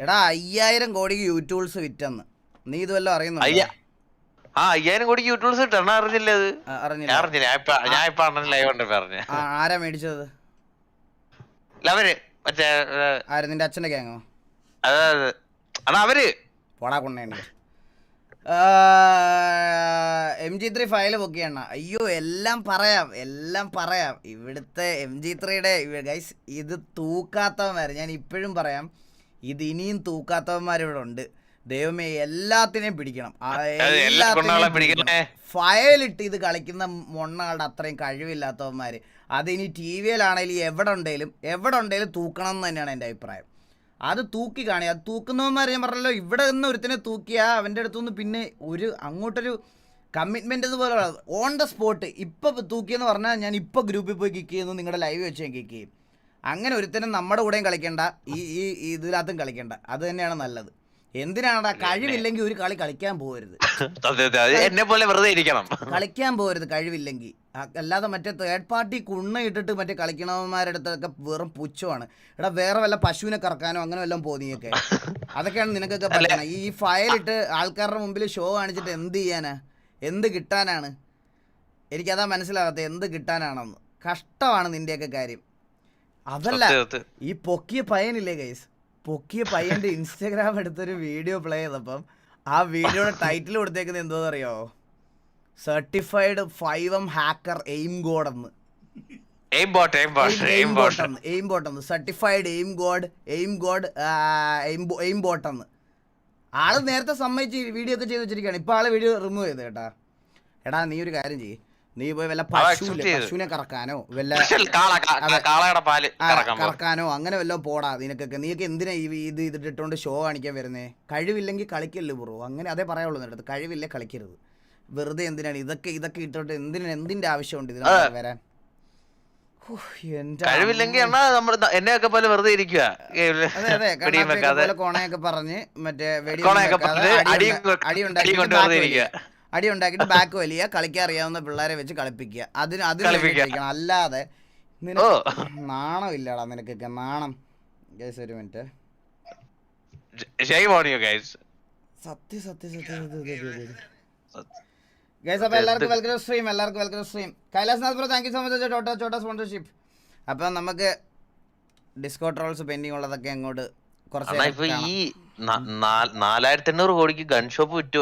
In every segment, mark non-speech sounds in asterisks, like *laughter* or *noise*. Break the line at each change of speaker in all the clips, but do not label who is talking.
എടാ. അയ്യായിരം കോടിക്ക് യൂട്യൂബ്സ് വിറ്റെന്ന്. നീ ഇതുവല്ലോ
അറിയുന്നു ആ അയ്യായിരം കോടിക്ക് യൂട്യൂബ്സ് കിട്ടണ അറിഞ്ഞില്ല അത്
അറിഞ്ഞില്ല.
ഞാൻ അറിഞ്ഞില്ല. ഞാൻ ഇപ്പൊ ഞാൻ ഇപ്പൊ അണ്ണൻ ലൈവ് ഉണ്ട് പറഞ്ഞു.
ആ, ആരാ മേടിച്ചത്?
അവർ മറ്റേ ഏ,
ആര് നിന്റെ അച്ഛന്റെ ഗ്യാങ്ങോ?
അതെ അണ്ണാ അവർ?
പോടാ കൊണ്ടേണ്ടി എം ജി ത്രീ ഫയൽ പൊക്കിയണ്ണ. അയ്യോ എല്ലാം പറയാം എല്ലാം പറയാം. ഇവിടുത്തെ എം ജി ത്രീയുടെ ഗൈസ് ഇത് തൂക്കാത്തവന്മാർ ഞാൻ ഇപ്പോഴും പറയാം ഇത് ഇനിയും തൂക്കാത്തവന്മാരിവിടെ ഉണ്ട്. ദൈവമേ എല്ലാത്തിനെയും പിടിക്കണം.
എല്ലാത്തിനെയും
ഫയലിട്ട് ഇത് കളിക്കുന്ന മൊണ്ണകളുടെ അത്രയും കഴിവില്ലാത്തവന്മാർ അതിനി ടി വിയിലാണെങ്കിലും എവിടെ ഉണ്ടെങ്കിലും എവിടെ ഉണ്ടെങ്കിലും തൂക്കണം എന്ന് തന്നെയാണ് എന്റെ അഭിപ്രായം. അത് തൂക്കി കാണി. അത് തൂക്കുന്നവന്മാർ ഞാൻ പറഞ്ഞല്ലോ ഇവിടെ നിന്ന് ഒരുത്തിനെ തൂക്കിയാൽ അവന്റെ അടുത്തുനിന്ന് പിന്നെ ഒരു അങ്ങോട്ടൊരു കമ്മിറ്റ്മെന്റ് പോലെ ഓൺ ദ സ്പോട്ട് ഇപ്പം തൂക്കിയെന്ന് പറഞ്ഞാൽ ഞാൻ ഇപ്പോൾ ഗ്രൂപ്പിൽ പോയി കിക്ക് ചെയ്യുന്നു നിങ്ങളുടെ ലൈവ് വെച്ച് ഞാൻ കിക്ക് ചെയ്യും. അങ്ങനെ ഒരുത്തനും നമ്മുടെ കൂടെയും കളിക്കേണ്ട ഈ ഈ ഇതിനകത്തും കളിക്കേണ്ട. അത് തന്നെയാണ് നല്ലത്. എന്തിനാണ് കഴിവില്ലെങ്കിൽ ഒരു കളി കളിക്കാൻ പോകരുത്. *laughs*
എന്നെ പോലെ വെറുതെ ഇരിക്കണം. *laughs*
കളിക്കാൻ പോകരുത് കഴിവില്ലെങ്കിൽ. അല്ലാതെ മറ്റേ തേർഡ് പാർട്ടി കുണ്ണ ഇട്ടിട്ട് മറ്റേ കളിക്കണവന്മാരുടെ അടുത്തൊക്കെ വെറും പുച്ഛമാണ്. എടാ വേറെ വല്ല പശുവിനെ കറക്കാനോ അങ്ങനെ വല്ലതും പോന്നിയൊക്കെ? അതൊക്കെയാണ് നിനക്കൊക്കെ പറയുന്നത് ഈ ഫയലിട്ട് ആൾക്കാരുടെ മുമ്പിൽ ഷോ കാണിച്ചിട്ട് എന്ത് ചെയ്യാനാ? എന്ത് കിട്ടാനാണ്? എനിക്കതാ മനസ്സിലാകാത്ത എന്ത് കിട്ടാനാണെന്ന്. കഷ്ടമാണ് നിന്റെയൊക്കെ കാര്യം. അതല്ല. ഈ പൊക്കിയ പയനില്ലേ ഗൈസ് പൊക്കിയ പയ്യന്റെ ഇൻസ്റ്റാഗ്രാം എടുത്തൊരു വീഡിയോ പ്ലേ ചെയ്തപ്പം ആ വീഡിയോയുടെ ടൈറ്റിൽ കൊടുത്തേക്കുന്നത് എന്തോന്ന് അറിയോ certified five M hacker aim god എന്ന്
എയിം ബോട്ട്
എന്ന്. Certified aim god aim god aim bot എന്ന്. ആൾ നേരത്തെ സമ്മതിച്ച് വീഡിയോ ഒക്കെ ചെയ്ത് വെച്ചിരിക്കുകയാണ്. ഇപ്പൊ ആൾ വീഡിയോ റിമൂവ് ചെയ്ത് കേട്ടാ. എടാ നീ ഒരു കാര്യം ചെയ്യ്. നീ പോയി വല്ല
accept
പശുവിനെ കറക്കാനോ? വല്ല കറക്കാനോ അങ്ങനെ വല്ലതും പോടാ നിനക്കൊക്കെ. നീയൊക്കെ എന്തിനാ ഈ ഇത് ഇതിട്ടിട്ടുകൊണ്ട് ഷോ കാണിക്കാൻ വരുന്നേ? കഴിവില്ലെങ്കിൽ കളിക്കല്ലേ ബ്രോ അങ്ങനെ അതേ പറയാനുള്ളൂ നിന്റെ അടുത്ത്. കഴിവില്ലേ കളിക്കരുത്. വെറുതെ എന്തിനാണ്? ഇതൊക്കെ ഇതൊക്കെ ഇട്ടോട്ട് എന്തിനാ എന്തിന്റെ ആവശ്യമുണ്ട് ഇതിനകത്ത് വരാൻ?
കഴിവില്ലെങ്കിൽ നമ്മൾ എന്നെയൊക്കെ പോലെ വെറുതെ ഇരിക്കുക
കോണയൊക്കെ പറഞ്ഞ് മറ്റേ അടി
അടിയും
ഉണ്ടാ-
കൊ-
അടി ഉണ്ടാക്കിയിട്ട് ബാക്ക് വലിയ. കളിക്കാൻ അറിയാവുന്ന പിള്ളേരെ വെച്ച് കളിപ്പിക്കുക. അതിന് അതിന്. അല്ലാതെ നിനക്ക് നാണം ഇല്ലടാ നിനക്കൊക്കെ നാണം. ഗൈസ് ഒരു മിനിറ്റ് സത്യം സത്യം സത്യം ഗൈസ് അപ്പോൾ എല്ലാവർക്കും വെൽക്കം സ്ട്രീം എല്ലാവർക്കും welcome stream bro thank you so much Chotta sponsorship അപ്പം നമുക്ക് ഡിസ്കോ ട്രോൾസ് പെൻഡിങ് ഉള്ളതൊക്കെ അങ്ങോട്ട് കുറച്ച്.
ഈ നാലായിരത്തി എണ്ണൂറ് കോടിക്ക് ഗൺ ഷോപ്പ് വിറ്റു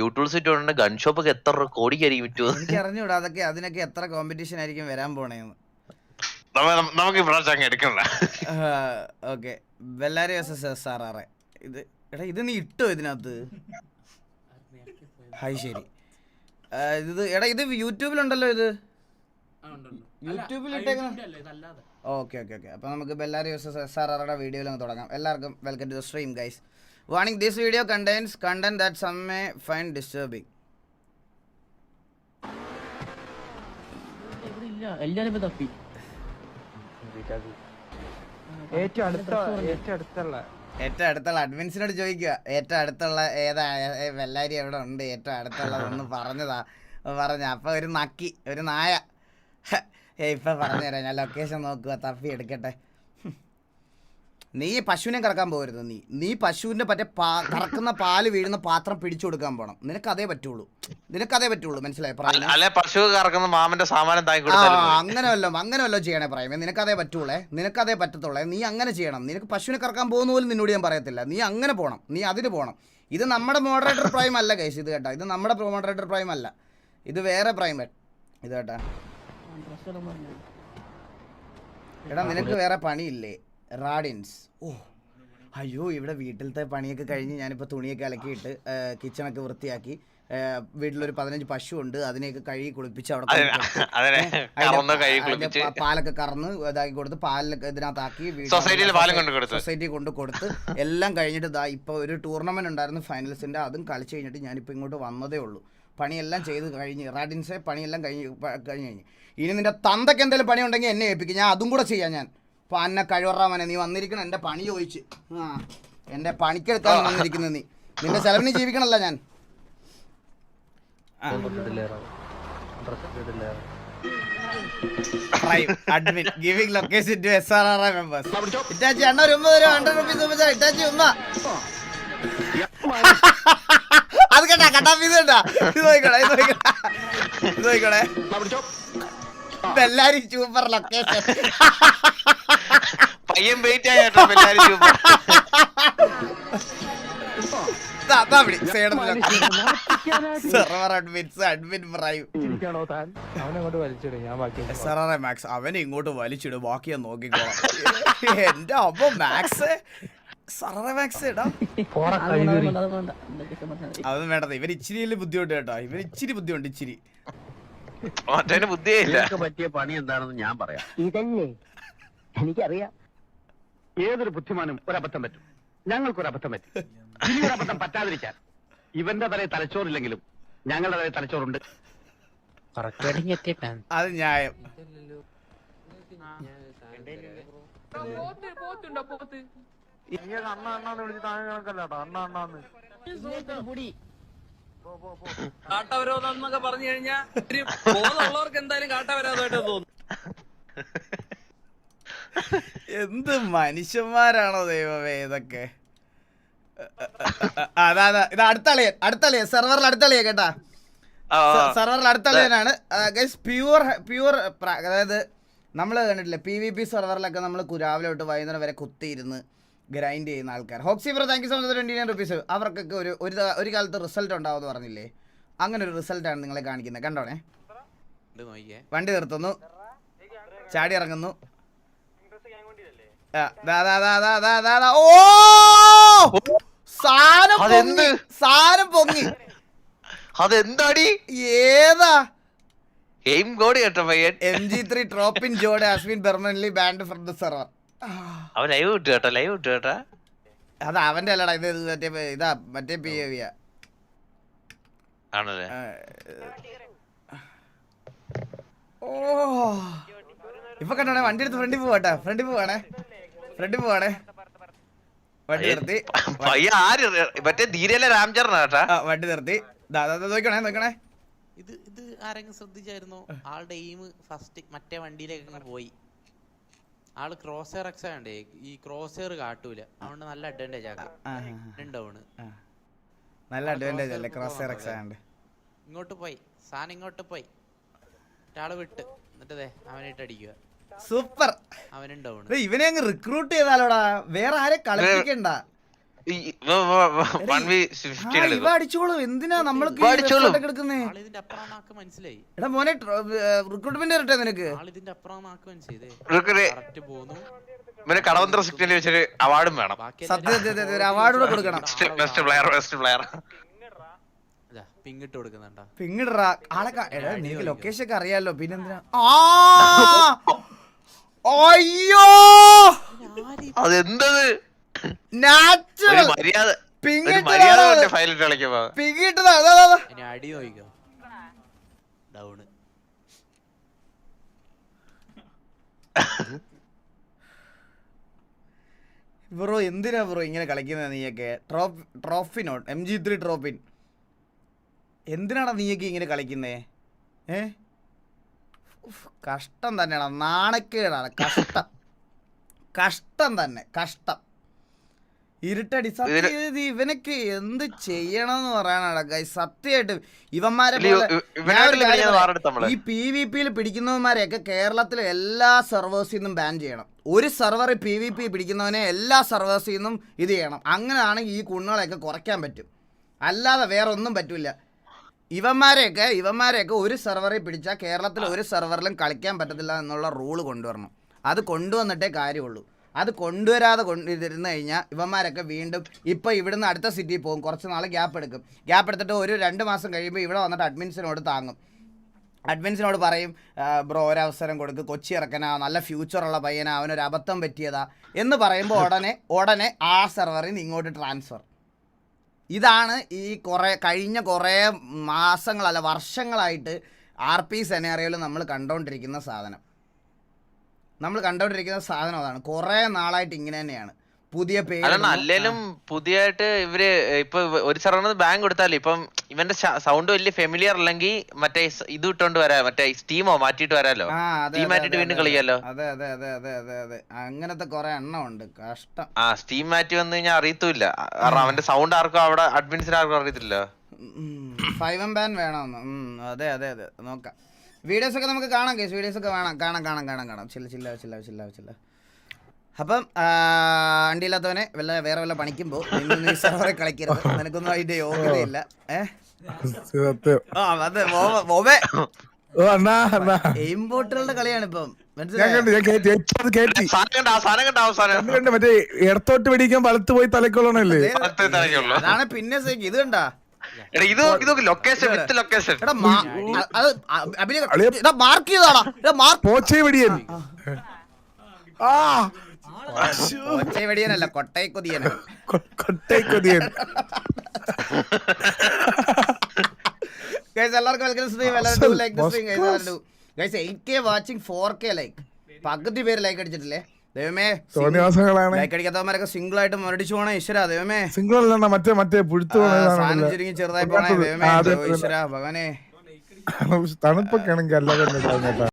യൂട്യൂബ്സ് വിറ്റുകൊണ്ട് ഗൺ ഷോപ്പ് ഒക്കെ എത്ര കോടി കോടിക്കായിരിക്കും വിറ്റു?
എനിക്ക് അറിഞ്ഞൂടാ അതൊക്കെ അതിനൊക്കെ എത്ര കോമ്പറ്റീഷൻ ആയിരിക്കും വരാൻ പോണേന്ന്.
നമുക്ക് അങ്ങ് എടുക്കണ്ട.
Okay. Bellary S S S R R ഇത് എടാ ഇത് നീ ഇട്ടോ ഇതിനകത്ത്? ഹായ് ശരി. ഇത് എടാ ഇത് യൂട്യൂബിലുണ്ടല്ലോ ഇത്. യൂട്യൂബിൽ ഇട്ടേക്കുന്ന ഓക്കെ ഓക്കെ ഓക്കെ. അപ്പോൾ നമുക്ക് ബെല്ലാരി വേഴ്സസ് എസ് ആർ ആറുടെ വീഡിയോയിൽ അങ്ങ് തുടങ്ങാം. എല്ലാവർക്കും welcome to the stream guys warning this video contains content that some may find disturbing
എല്ലാരും തപ്പി.
ഏറ്റവും അടുത്ത ഏറ്റവും അടുത്തുള്ള
ഏറ്റവും അടുത്തുള്ള അഡ്മിൻസിനോട് ചോദിക്കുക. ഏറ്റവും അടുത്തുള്ള ഏതാ ഏ, എവിടെ ഉണ്ട്? ഏറ്റവും അടുത്തുള്ളതെന്ന് പറഞ്ഞതാ. പറഞ്ഞ അപ്പൊ ഒരു നക്കി ഒരു നായ. ഇപ്പൊ പറഞ്ഞുതരാം ഞാൻ ലൊക്കേഷൻ നോക്കുക തപ്പി എടുക്കട്ടെ. നീ പശുവിനെ കറക്കാൻ പോകരുത് നീ. നീ പശുവിന്റെ മറ്റേ പാ കറക്കുന്ന പാൽ വീഴുന്ന പാത്രം പിടിച്ചു കൊടുക്കാൻ പോണം. നിനക്ക് അതേ പറ്റുള്ളൂ. നിനക്ക് അതേ പറ്റുള്ളൂ മനസ്സിലായി. അങ്ങനെ വല്ലതും അങ്ങനെ വല്ലതും ചെയ്യണേ അതേ പറ്റുള്ളേ നിനക്ക് അതേ പറ്റത്തുള്ളേ. നീ അങ്ങനെ ചെയ്യണം. നിനക്ക് പശുവിനെ കറക്കാൻ പോകുന്ന പോലും നിന്നോട് ഞാൻ പറയത്തില്ല. നീ അങ്ങനെ പോകണം നീ അതിന് പോകണം ഇത് നമ്മുടെ മോഡറേറ്റർ പ്രൈം അല്ല കേസ് ഇത് കേട്ടോ. ഇത് നമ്മുടെ മോഡറേറ്റർ പ്രൈം അല്ല. ഇത് വേറെ പ്രൈം ഇത് കേട്ടാ. എടാ നിനക്ക് വേറെ പണിയില്ലേ? റാഡിൻസ്. ഓ അയ്യോ ഇവിടെ വീട്ടിലത്തെ പണിയൊക്കെ കഴിഞ്ഞ് ഞാനിപ്പോൾ തുണിയൊക്കെ അലക്കിയിട്ട് കിച്ചണൊക്കെ വൃത്തിയാക്കി വീട്ടിലൊരു പതിനഞ്ച് പശു ഉണ്ട് അതിനെയൊക്കെ കഴുകി കുളിപ്പിച്ച് അവിടെ പാലൊക്കെ കറന്ന് ഇതാക്കി കൊടുത്ത് പാലിലൊക്കെ ഇതിനകത്താക്കി. സൊസൈറ്റി കൊണ്ട് കൊടുത്ത്. എല്ലാം കഴിഞ്ഞിട്ട് ഇതാ ഇപ്പൊ ഒരു ടൂർണമെന്റ് ഉണ്ടായിരുന്നു ഫൈനൽസിന്റെ അതും കളിച്ചു കഴിഞ്ഞിട്ട് ഞാനിപ്പോ ഇങ്ങോട്ട് വന്നതേ ഉള്ളൂ. പണിയെല്ലാം ചെയ്ത് കഴിഞ്ഞ് റാഡിൻസെ പണിയെല്ലാം കഴിഞ്ഞ് കഴിഞ്ഞ് കഴിഞ്ഞ്. ഇനി നിന്റെ തന്തയ്ക്ക് എന്തെങ്കിലും പണി ഉണ്ടെങ്കിൽ എന്നെ ഏൽപ്പിക്കും. ഞാൻ അതും കൂടെ ചെയ്യാം ഞാൻ. അപ്പോൾ അന്നെ കഴിവറാമനെ നീ വന്നിരിക്കണം എന്റെ പണി ചോദിച്ച്. ആ എന്റെ പണിക്കെടുക്കാൻ വന്നിരിക്കുന്നത് നീ. നിന്റെ ചെലവിന് ജീവിക്കണല്ല ഞാൻ. Admin giving location to S R R members Itachi അണ്ണ ഒരു ഒമ്പത് രൂപ ഹൺഡ്രഡ് റുപ്പീസ് ഉപയോഗിച്ചാ ഇറ്റാച്ചി ഉമ്മ. കേട്ടാ കട്ടാ ഫീസ് കേട്ടാ ഇത് നോക്കണേ ഇത് നോക്കണേ ഇത് നോക്കണേ എല്ലാരും സൂപ്പർ ലൊക്കേഷൻ
പയ്യൻ വെയിറ്റ് ആയ കേട്ടോ എല്ലാരും ചുമ്മാ.
സെർവർ അഡ്മിൻസ് അഡ്മിൻ പ്രൈം
ചിരിക്കാണോ താൻ? അവനങ്ങോട്ട് വലിച്ചിടും ഞാൻ ബാക്കി
എസ് ആർ ആർ മാക്സ് അവനെ ഇങ്ങോട്ട് വലിച്ചിടും ബാക്കി ഞാൻ നോക്കിക്കോളാം. എന്റെ അപ്പൊ മാക്സ് അതൊന്നും വേണ്ടത്. ഇവർ ഇച്ചിരി ബുദ്ധിമുട്ട് കേട്ടോ. ഇവർ ഇച്ചിരി ബുദ്ധിമുട്ട് ഇച്ചിരി.
ബുദ്ധിയില്ല
പറ്റിയ പണി എന്താണെന്ന് ഞാൻ പറയാം.
ഇതല്ലേ? എനിക്കറിയാം.
ഏതൊരു ബുദ്ധിമാനും ഒരബദ്ധം പറ്റും. ഞങ്ങൾക്കൊരു അബദ്ധം പറ്റും. ഇനി ഒരു അബദ്ധം പറ്റാതിരിക്കാൻ ഇവന്റെ തലയിൽ തലച്ചോറില്ലെങ്കിലും ഞങ്ങളുടെ തലയിൽ തലച്ചോറുണ്ട്.
അത് ന്യായം.
അണ്ണ അണ്ണാന്ന് വിളിച്ച് താഴെ കണക്കല്ലാട്ടോ അണ്ണ അണ്ണാന്ന്.
കാട്ടവരോധം എന്നൊക്കെ പറഞ്ഞു കഴിഞ്ഞാൽ ബോധമുള്ളവർക്ക് എന്തായാലും കാട്ടവരോധമായിട്ട് തോന്നും
എന്ത് മനുഷ്യന്മാരാണോ ദൈവമേ ഇതൊക്കെ? അതാ അതാ ഇത് അടുത്തളിയൻ അടുത്തളിയൻ സെർവറിൽ അടുത്തളിയ കേട്ടാ. സെർവറിൽ അടുത്തളിയനാണ്. പ്യൂർ പ്യൂർ അതായത് നമ്മൾ കണ്ടിട്ടില്ലേ പി വി പി സെർവറിലൊക്കെ നമ്മൾ കുരാവിലോട്ട് തൊട്ട് വൈകുന്നേരം വരെ കുത്തിയിരുന്ന് ഗ്രൈൻഡ് ചെയ്യുന്ന ആൾക്കാർ. ഹോക്സി bro thank you so much twenty nine rupees അവർക്കൊക്കെ ഒരു ഒരു ഒരു കാലത്ത് റിസൾട്ട് ഉണ്ടാവുമെന്ന് പറഞ്ഞില്ലേ? അങ്ങനെ ഒരു റിസൾട്ടാണ് നിങ്ങളെ കാണിക്കുന്നത്. കണ്ടോണേ? വണ്ടി നിർത്തുന്നു. ചാടി ഇറങ്ങുന്നു. ഓ! സാധനം
അതെന്ത്?
പൊങ്ങി സാധനം പൊങ്ങി.
അതെന്താടി?
ഏതാ?
എയിം കേട്ടോ പയ്യൻ.
എം ജി ത്രീ ട്രോപ്പിൻ ജോഡ് ബാൻഡ് ഫ്രം ദ സെർവർ
അവൻ ലൈവ് വിട്ടു കേട്ടോ ലൈവ് വിട്ടു കേട്ടാ.
അത് അവന്റെ അല്ലടാ ഇത് മറ്റേ ഇതാ മറ്റേ പി എ വിയാ
ആണല്ലേ?
ഓ. ഇപ്പൊ കണ്ടോണേ വണ്ടി എടുത്ത് ഫ്രണ്ടിൽ പോവാട്ടാ ഫ്രണ്ടിൽ പോവാണേ ഫ്രണ്ടിൽ പോവാണേ. വണ്ടി നിർത്തി
പയ്യ ആര് മറ്റേ ധീരയിലെ രാംചരണ കേട്ടാ.
വണ്ടി നിർത്തി. ദാ, ദാ, ദാ, നോക്കണേ നോക്കണേ.
ഇത് ഇത് ആരെങ്കിലും ശ്രദ്ധിച്ചായിരുന്നോ? ആളുടെ എയിം ഫസ്റ്റ് മറ്റേ വണ്ടിയിലേക്ക് പോയി. ആൾ ക്രോസ് എയർ എക്സ് ഈ ക്രോസ് എയർ കാട്ടൂല. അതുകൊണ്ട് നല്ല അഡ്വാന്റേജ് ആക്കാം.
നല്ല അഡ്വാന്റേജ് അല്ലേ? ക്രോസ് ആണ്ട്
ഇങ്ങോട്ട് പോയി. സാധനം ഇങ്ങോട്ട് പോയി. ഒരാൾ വിട്ട്. എന്നിട്ട് ദേ അവനായിട്ട് അടിക്കുക.
സൂപ്പർ.
അവനും. ഡൗൺ
ഇവനെ അങ്ങ് റിക്രൂട്ട് ചെയ്താലോടാ. വേറെ ആരെ കളിപ്പിക്കണ്ട. എന്തിനാ എടാ മോനെ റിക്രൂട്ട്മെന്റ് വരട്ടെ നിനക്ക്.
ഇവന് കടവന്ത്ര വെച്ചൊരു അവാർഡും വേണം.
ബാക്കി
സത്യം സത്യം, സത്യം, ഒരു അവാർഡ് കൂടെ കൊടുക്കണം.
ബെസ്റ്റ് പ്ലെയർ ബെസ്റ്റ് പ്ലെയർ
പിങ്ങിട്ട് കൊടുക്കുന്നുണ്ടാ?
പിങ്ങിടറാ. ആളെ എടാ നിനക്ക് ലൊക്കേഷൻ ഒക്കെ അറിയാലോ. പിന്നെന്തിനാ? ആ. *laughs* അയ്യോ!
അതെന്തത്? ഒരു
നാച്ചുറൽ
മര്യാദ
പിങ്ങിട്ടതാണ്.
കളിക്കുമ്പോ.
ഇനി അടി നോക്കിക്കോ ഡൗണ്
ബ്രോ എന്തിനാ ബ്രോ ഇങ്ങനെ കളിക്കുന്നത് നീയൊക്കെ? Trophy not M G three ട്രോഫിൻ എന്തിനാണ് നീയൊക്കെ ഇങ്ങനെ കളിക്കുന്നേ? ഏ? കഷ്ടം തന്നെയാണ് നാണക്കേടാണ്. കഷ്ടം. കഷ്ടം തന്നെ. കഷ്ടം. ഇരുട്ടടി. സത്യം ഇവനക്ക് എന്ത് ചെയ്യണമെന്ന് പറയാനാണ് ഗൈ സത്യമായിട്ട് ഇവന്മാരെ. ഈ പി വി പിയിൽ പിടിക്കുന്നവന്മാരെയൊക്കെ കേരളത്തിലെ എല്ലാ സെർവേഴ്സിൽ നിന്നും ബാൻ ചെയ്യണം. ഒരു സെർവറിൽ പി വി പി പിടിക്കുന്നവനെ എല്ലാ സെർവേഴ്സിൽ നിന്നും ഇത് ചെയ്യണം. അങ്ങനെയാണെങ്കിൽ ഈ കുണ്ണുകളെയൊക്കെ കുറയ്ക്കാൻ പറ്റും. അല്ലാതെ വേറെ ഒന്നും പറ്റില്ല ഇവന്മാരെയൊക്കെ ഇവന്മാരെയൊക്കെ ഒരു സെർവറിൽ പിടിച്ചാൽ കേരളത്തിലെ ഒരു സെർവറിലും കളിക്കാൻ പറ്റത്തില്ല എന്നുള്ള റൂൾ കൊണ്ടുവരണം. അത് കൊണ്ടുവന്നിട്ടേ കാര്യമുള്ളൂ. അത് കൊണ്ടുവരാതെ കൊണ്ടിരുന്ന് കഴിഞ്ഞാൽ ഇവന്മാരൊക്കെ വീണ്ടും ഇപ്പോൾ ഇവിടുന്ന് അടുത്ത സിറ്റിയിൽ പോകും. കുറച്ച് നാൾ ഗ്യാപ്പ് എടുക്കും. ഗ്യാപ്പ് എടുത്തിട്ട് ഒരു രണ്ട് മാസം കഴിയുമ്പോൾ ഇവിടെ വന്നിട്ട് അഡ്മിൻസിനോട് താങ്ങും. അഡ്മിൻസിനോട് പറയും ബ്രോ ഒരവസരം കൊടുക്ക്. കൊച്ചി ഇറക്കനാ. നല്ല ഫ്യൂച്ചറുള്ള പയ്യനാ. അവനൊരു അബദ്ധം പറ്റിയതാ. എന്ന് പറയുമ്പോൾ ഉടനെ ഉടനെ ആ സെർവറിൽ നിന്ന് ഇങ്ങോട്ട് ട്രാൻസ്ഫർ ഇതാണ് ഈ കുറേ കഴിഞ്ഞ കുറേ മാസങ്ങളല്ല വർഷങ്ങളായിട്ട് ആർ പി സെനേറിയോയിൽ നമ്മൾ കണ്ടുകൊണ്ടിരിക്കുന്ന സാധനം. നമ്മൾ കണ്ടോണ്ടിരിക്കുന്ന സാധനം അതാണ്. കുറെ നാളായിട്ട് ഇങ്ങനെ തന്നെയാണ്. പുതിയ പേര്
അല്ല അല്ലേലും പുതിയായിട്ട് ഇവർ ഇപ്പൊ ഒരു സർവറിന് ബാങ്ക് കൊടുത്താലേ ഇപ്പം ഇവന്റെ സൗണ്ട് വലിയ ഫെമിലിയർ അല്ലെങ്കിൽ മറ്റേ ഇത് ഇട്ടോണ്ട് വരാ മറ്റേ സ്റ്റീമോ മാറ്റിട്ട് വരാലോ? വീണ്ടും കളിക്കാലോ.
അതെ അതെ അതെ അതെ അതെ അതെ. അങ്ങനത്തെ കുറെ എണ്ണം ഉണ്ട്. കഷ്ടം.
ആ സ്റ്റീം മാറ്റി വന്നു കഴിഞ്ഞാൽ അറിയത്തില്ല. കാരണം അവന്റെ സൗണ്ട് ആർക്കും അവിടെ അഡ്മിൻസിന് ആർക്കും അറിയത്തില്ല
ഫൈവ് എം ബാൻ വേണമെന്ന് അതെ അതെ അതെ. നോക്കാം. വീഡിയോസ് ഒക്കെ നമുക്ക് കാണാം കേസ് വീഡിയോസ് ഒക്കെ വേണം. കാണാം കാണാം കാണാം കാണാം. ചില്ല ചില്ല ചില്ല ചില്ല ചില്ല. അപ്പം വണ്ടിയില്ലാത്തവനെ വല്ല വേറെ വല്ല പണിക്കും പോകും സർവറെ കളിക്കരുത്. നിനക്കൊന്നും അതിന്റെ യോഗ്യതയില്ല. ബോട്ടുകളുടെ കളിയാണ് ഇപ്പം.
മറ്റേ ഇടത്തോട്ട് പിടിക്കാൻ വലത്ത് പോയി തലക്കൊള്ളണല്ലേ
അതാണ് പിന്നെ. ഇത് കണ്ടാ?
എടാ ഇത് ഇത് ലൊക്കേഷൻ വിത്ത് ലൊക്കേഷൻ
എടാ അത് അഭിനയ എടാ മാർക്ക് ചെയ്താടാ എടാ മാർക്ക്
പോച്ചേ വെടിയൻ ആ.
ഒച്ചை വെടിയനല്ല കൊട്ടൈ കൊതിയനാണ്
കൊട്ടൈ കൊതിയൻ
ഗൈസ് എല്ലാവർക്കും വെൽക്കം സ്ട്രീം എല്ലാവരും ലൈക്ക് ദി സ്ട്രീം ഗൈസ് എല്ലാവരും do guys 8k watching 4k like പകുതി പേര് ലൈക്ക് അടിച്ചിട്ടില്ലേ? ദൈവമേ സിംഗിൾ ആയിട്ട് മരടിച്ചു പോണേ ഈശ്വര ദൈവമേ.
സിംഗിൾ മറ്റേ മറ്റേ പുഴുത്തു
ആ, സാധനം
പോണതാണല്ലോ
ചുരുങ്ങി ചെറുതായി പോണേ ദൈവമേ
ആ, അതെ,
ഈശ്വര ഭഗവാനെ.
തണുപ്പൊക്കെ ആണെങ്കിൽ അല്ലാതെ